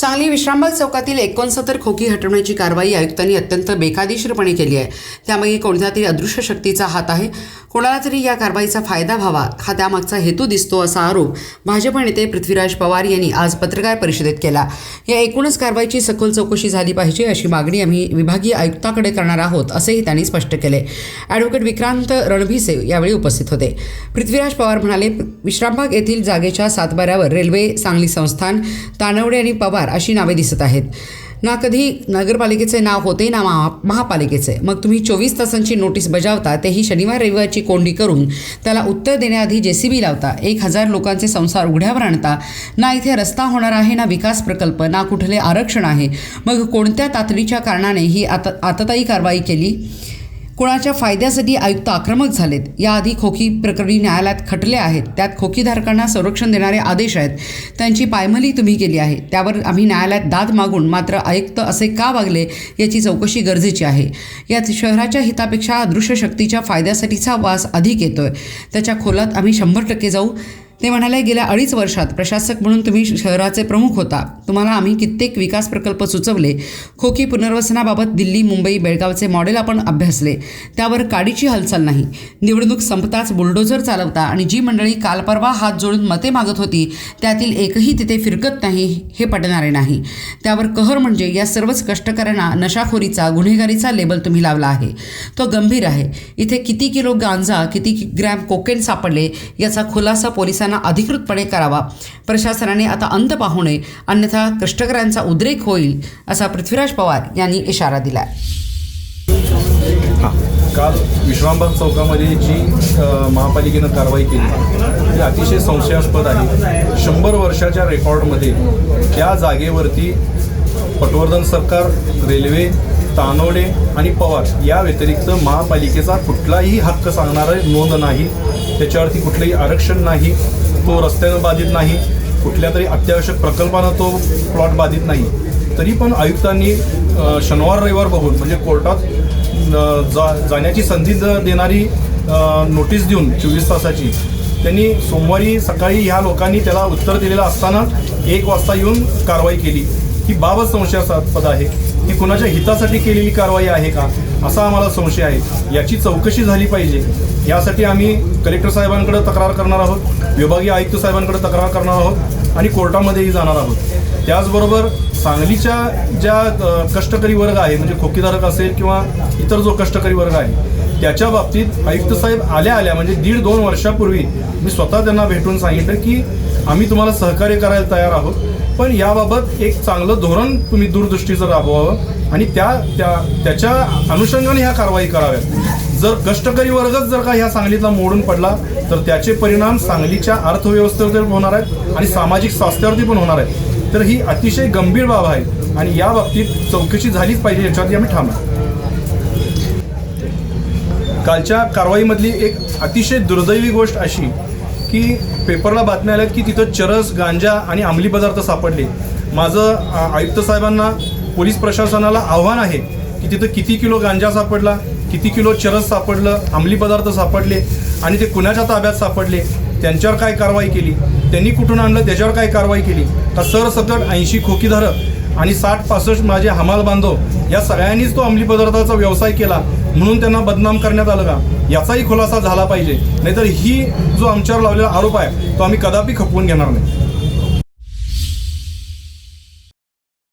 सांगली विश्रामबाग चौकातील एकोणसत्तर खोकी हटवण्याची कारवाई आयुक्तांनी अत्यंत बेकायदेशीरपणे केली आहे. त्यामागे कोणत्या तरी अदृश्य शक्तीचा हात आहे. कोणाला तरी या कारवाईचा फायदा व्हावा हा त्यामागचा हेतू दिसतो असा आरोप भाजप नेते पृथ्वीराज पवार यांनी आज पत्रकार परिषदेत केला. या एकूणच कारवाईची सखोल चौकशी झाली पाहिजे अशी मागणी आम्ही विभागीय आयुक्ताकडे करणार आहोत असेही त्यांनी स्पष्ट केले. ॲडव्होकेट विक्रांत रणभिसे यावेळी उपस्थित होते. पृथ्वीराज पवार म्हणाले विश्रामबाग येथील जागेच्या सातबाऱ्यावर रेल्वे सांगली संस्थान तानवडे आणि पवार अशी नावे दिसत आहेत. ना कधी नगरपालिकेचे नाव होते ना महा महापालिकेचे. मग तुम्ही चोवीस तासांची नोटीस बजावता तेही शनिवार रविवारची कोंडी करून त्याला उत्तर देण्याआधी जे सी बी लावता. एक हजार लोकांचे संसार उघड्यावर आणता. ना इथे रस्ता होणार आहे ना विकास प्रकल्प ना कुठले आरक्षण आहे. मग कोणत्या तातडीच्या कारणाने ही आत आतताई कारवाई केली? कुणाच्या फायद्यासाठी आयुक्त आक्रमक झालेत? याआधी खोकी प्रकरणी न्यायालयात खटले आहेत. त्यात खोकीधारकांना संरक्षण देणारे आदेश आहेत. त्यांची पायमली तुम्ही केली आहे. त्यावर आम्ही न्यायालयात दाद मागून मात्र आयुक्त असे का वागले याची चौकशी गरजेची आहे. यात शहराच्या हितापेक्षा अदृश्य शक्तीच्या फायद्यासाठीचा वास अधिक येतोय. त्याच्या खोलात आम्ही शंभर टक्के जाऊ. ते म्हणाले गेल्या अडीच वर्षात प्रशासक म्हणून तुम्ही शहराचे प्रमुख होता. तुम्हाला आम्ही कित्येक विकास प्रकल्प सुचवले. खोकी पुनर्वसनाबाबत दिल्ली मुंबई बेळगावचे मॉडेल आपण अभ्यासले. त्यावर काडीची हालचाल नाही. निवडणूक संपताच बुलडोझर चालवता आणि जी मंडळी काल परवा हात जोडून मते मागत होती त्यातील एकही तिथे फिरकत नाही हे पटणारे नाही. त्यावर कहर म्हणजे या सर्वच कष्टकऱ्यांना नशाखोरीचा गुन्हेगारीचा लेबल तुम्ही लावला आहे. तो गंभीर आहे. इथे किती किलो गांजा किती ग्रॅम कोकेन सापडले याचा खुलासा पोलिसांना अधिकृतपणे करावा. प्रशासनाने आता अंत पाहू नये अन्यथा कष्टकऱ्यांचा उद्रेक होईल असा पृथ्वीराज पवार यांनी इशारा दिला काल विश्रामबाग चौकामध्ये जी महापालिकेनं कारवाई केली ती अतिशय संशयास्पद आहे. शंभर वर्षाच्या रेकॉर्डमध्ये त्या जागेवरती पटवर्धन सरकार रेल्वे तानोडे आणि पवार या व्यतिरिक्त महापालिकेचा कुठलाही हक्क सांगणारं नोंद नाही. त्याच्यावरती कुठलंही आरक्षण नाही. तो रस्त्यानं बाधित नाही कुठल्या तरी अत्यावश्यक प्रकल्पानं तो प्लॉट बाधित नाही. तरी पण आयुक्तांनी शनिवार रविवार बघून म्हणजे कोर्टात जा जाण्याची संधी देणारी नोटीस देऊन चोवीस तासाची त्यांनी सोमवारी सकाळी ह्या लोकांनी त्याला उत्तर दिलेलं असताना एक वाजता येऊन कारवाई केली. ही बाबत संशयास्पद आहे. ही कुणाच्या हितासाठी केलेली कारवाई आहे का? असा आम्हाला संशय आहे. याची चौकशी झाली पाहिजे. यासाठी आम्ही कलेक्टर साहेबांकडे तक्रार करणार आहोत विभागीय आयुक्त साहेबांकडे तक्रार करणार आहोत आणि कोर्टामध्येही जाणार आहोत. त्याचबरोबर सांगलीच्या ज्या कष्टकरी वर्ग आहे म्हणजे खोकीधारक असेल किंवा इतर जो कष्टकरी वर्ग आहे त्याच्या बाबतीत आयुक्त साहेब आल्या आल्या म्हणजे दीड दोन वर्षापूर्वी मी स्वतः त्यांना भेटून सांगितलं की आम्ही तुम्हाला सहकार्य करायला तयार आहोत. पण याबाबत एक चांगलं धोरण तुम्ही दूरदृष्टीचं राबवावं आणि त्या त्या त्याच्या अनुषंगाने ह्या कारवाई कराव्यात. जर कष्टकरी वर्गच जर का ह्या सांगलीतला मोडून पडला तर त्याचे परिणाम सांगलीच्या अर्थव्यवस्थेवर होणार आहेत आणि सामाजिक स्वास्थ्यावरती पण होणार आहेत. तर ही अतिशय गंभीर बाब आहे आणि या बाबतीत चौकशी झालीच पाहिजे याच्यावरती आम्ही ठाम कालच्या कारवाईमधली एक अतिशय दुर्दैवी गोष्ट अशी की पेपरला बातम्या आल्यात की तिथं चरस गांजा आणि अंमली पदार्थ सापडले. माझं आयुक्त साहेबांना पोलीस प्रशासनाला आव्हान आहे की तिथं किती किलो गांजा सापडला किती किलो चरस सापडलं अंमली पदार्थ सापडले आणि ते कुणाच्या ताब्यात सापडले त्यांच्यावर काय कारवाई केली? त्यांनी कुठून आणलं? त्याच्यावर काय कारवाई केली? तर सरसकट ऐंशी खोकीधारक आणि साठ पासष्ट माझे हमाल बांधव या सगळ्यांनीच तो अंमली पदार्थाचा व्यवसाय केला म्हणून त्यांना बदनाम करण्यात आलं का? याचाही खुलासा झाला पाहिजे. नाहीतर ही जो आमच्यावर लावलेला आरोप आहे तो आम्ही कदापि खपवून घेणार नाही.